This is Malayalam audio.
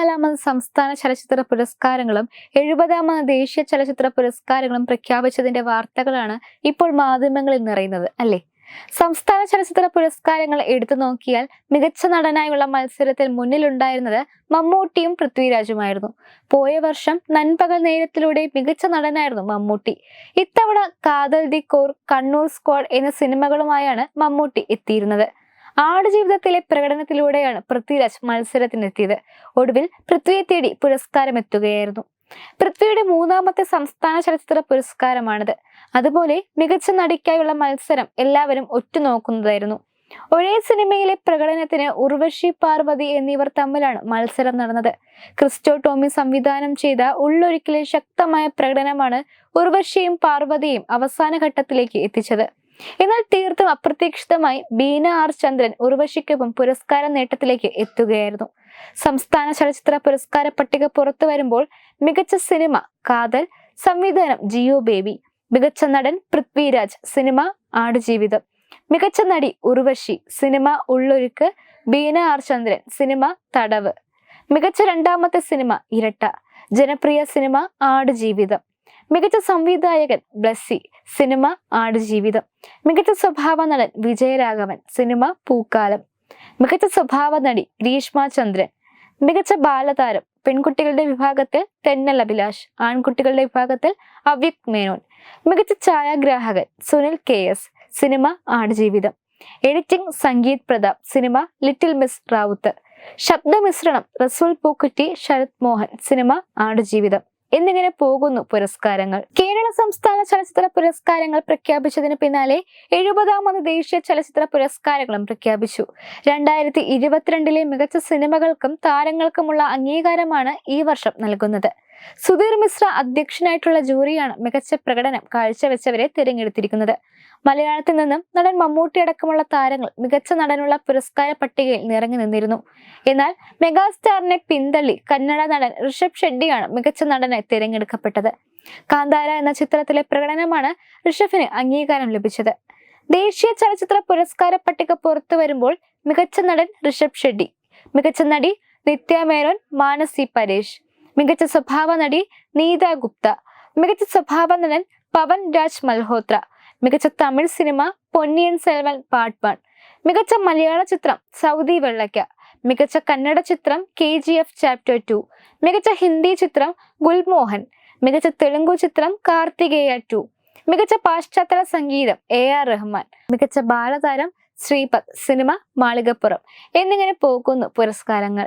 എഴുപത്തിനാലാമത് സംസ്ഥാന ചലച്ചിത്ര പുരസ്കാരങ്ങളും എഴുപതാമത് ദേശീയ ചലച്ചിത്ര പുരസ്കാരങ്ങളും പ്രഖ്യാപിച്ചതിന്റെ വാർത്തകളാണ് ഇപ്പോൾ മാധ്യമങ്ങളിൽ നിറയുന്നത് അല്ലേ? സംസ്ഥാന ചലച്ചിത്ര പുരസ്കാരങ്ങൾ എടുത്തു നോക്കിയാൽ മികച്ച നടനായുള്ള മത്സരത്തിൽ മുന്നിലുണ്ടായിരുന്നത് മമ്മൂട്ടിയും പൃഥ്വിരാജുമായിരുന്നു. പോയ വർഷം നൻപകൽ നേരത്തിലൂടെ മികച്ച നടനായിരുന്നു മമ്മൂട്ടി. ഇത്തവണ കാതൽ ദി കോർ കണ്ണൂർ സ്ക്വാഡ് എന്ന സിനിമകളുമായാണ് മമ്മൂട്ടി എത്തിയിരുന്നത്. ആടുജീവിതത്തിലെ പ്രകടനത്തിലൂടെയാണ് പൃഥ്വിരാജ് മത്സരത്തിനെത്തിയത്. ഒടുവിൽ പൃഥ്വിയെ തേടി പുരസ്കാരം എത്തുകയായിരുന്നു പൃഥ്വിയുടെ മൂന്നാമത്തെ സംസ്ഥാന ചലച്ചിത്ര പുരസ്കാരമാണിത്. അതുപോലെ മികച്ച നടിക്കായുള്ള മത്സരം എല്ലാവരും ഒറ്റുനോക്കുന്നതായിരുന്നു. ഒരേ സിനിമയിലെ പ്രകടനത്തിന് ഉർവശി പാർവതി എന്നിവർ തമ്മിലാണ് മത്സരം നടന്നത്. ക്രിസ്റ്റോ ടോമി സംവിധാനം ചെയ്ത ഉള്ളൊരിക്കലെ ശക്തമായ പ്രകടനമാണ് ഉർവശിയും പാർവതിയും അവസാന ഘട്ടത്തിലേക്ക് എത്തിച്ചത്. എന്നാൽ തീർത്തും അപ്രതീക്ഷിതമായി ബീന ആർ ചന്ദ്രൻ ഉർവശിക്കൊപ്പം പുരസ്കാര നേട്ടത്തിലേക്ക് എത്തുകയായിരുന്നു. സംസ്ഥാന ചലച്ചിത്ര പുരസ്കാര പട്ടിക പുറത്തു വരുമ്പോൾ മികച്ച സിനിമ കാതൽ സംവിധാനം ജിയോ ബേബി മികച്ച നടൻ പൃഥ്വിരാജ് സിനിമ ആടുജീവിതം. മികച്ച നടി Urvashi cinema Ullozhukku Beena R Chandran cinema Thadavu. മികച്ച രണ്ടാമത്തെ സിനിമ ഇരട്ട ജനപ്രിയ സിനിമ ആടുജീവിതം. മികച്ച സംവിധായകൻ ബ്ലസ്സി സിനിമ ആടുജീവിതം. മികച്ച സ്വഭാവ നടൻ വിജയരാഘവൻ സിനിമ പൂക്കാലം. മികച്ച സ്വഭാവ നടി ഗ്രീഷ്മ ചന്ദ്രൻ. മികച്ച ബാലതാരം പെൺകുട്ടികളുടെ വിഭാഗത്തിൽ തെന്നൽ അഭിലാഷ് ആൺകുട്ടികളുടെ വിഭാഗത്തിൽ അവ്യക് മേനോൻ. മികച്ച ഛായാഗ്രാഹകൻ Sunil K S cinema Aadujeevitham. Editing Sangeeth Prathap cinema little miss Rawther ശബ്ദമിശ്രണം റസൂൽ പൂക്കുറ്റി ശരത് മോഹൻ സിനിമ ആടുജീവിതം. എന്നിങ്ങനെ പോകുന്നു പുരസ്കാരങ്ങൾ. കേരള സംസ്ഥാന ചലച്ചിത്ര പുരസ്കാരങ്ങൾ പ്രഖ്യാപിച്ചതിന് പിന്നാലെ എഴുപതാമത് ദേശീയ ചലച്ചിത്ര പുരസ്കാരങ്ങളും പ്രഖ്യാപിച്ചു. രണ്ടായിരത്തി ഇരുപത്തിരണ്ടിലെ മികച്ച സിനിമകൾക്കും താരങ്ങൾക്കുമുള്ള അംഗീകാരമാണ് ഈ വർഷം നൽകുന്നത്. സുധീർ മിശ്ര അധ്യക്ഷനായിട്ടുള്ള ജൂറിയാണ് മികച്ച പ്രകടനം കാഴ്ചവെച്ചവരെ തിരഞ്ഞെടുത്തിരിക്കുന്നത്. മലയാളത്തിൽ നിന്നും നടൻ മമ്മൂട്ടി അടക്കമുള്ള താരങ്ങൾ മികച്ച നടനുള്ള പുരസ്കാര പട്ടികയിൽ നിറഞ്ഞു നിന്നിരുന്നു. എന്നാൽ മെഗാസ്റ്റാറിനെ പിന്തള്ളി കന്നഡ നടൻ ഋഷഭ് ഷെഡ്ഡിയാണ് മികച്ച നടനെ തിരഞ്ഞെടുക്കപ്പെട്ടത്. കാന്താര എന്ന ചിത്രത്തിലെ പ്രകടനമാണ് ഋഷഭിന് അംഗീകാരം ലഭിച്ചത്. ദേശീയ ചലച്ചിത്ര പുരസ്കാര പട്ടിക പുറത്തു വരുമ്പോൾ മികച്ച നടൻ ഋഷഭ് ഷെഡ്ഡി മികച്ച നടി നിത്യ മേനോൻ മാനസി പരേഷ് മികച്ച സ്വഭാവ നടി നീത ഗുപ്ത മികച്ച സ്വഭാവ നടൻ പവൻ രാജ് മൽഹോത്ര മികച്ച Tamil cinema Ponniyin Selvan part one മികച്ച മലയാള ചിത്രം സൗദി വെള്ളയ്ക്ക മികച്ച കന്നഡ ചിത്രം K G F chapter two മികച്ച ഹിന്ദി ചിത്രം ഗുൽമോഹൻ മികച്ച തെലുങ്കു ചിത്രം കാർത്തികേയ ടു മികച്ച പാശ്ചാത്തല സംഗീതം എ ആർ റഹ്മാൻ മികച്ച ബാലതാരം ശ്രീപത് സിനിമ മാളികപ്പുറം എന്നിങ്ങനെ പോകുന്നു പുരസ്കാരങ്ങൾ.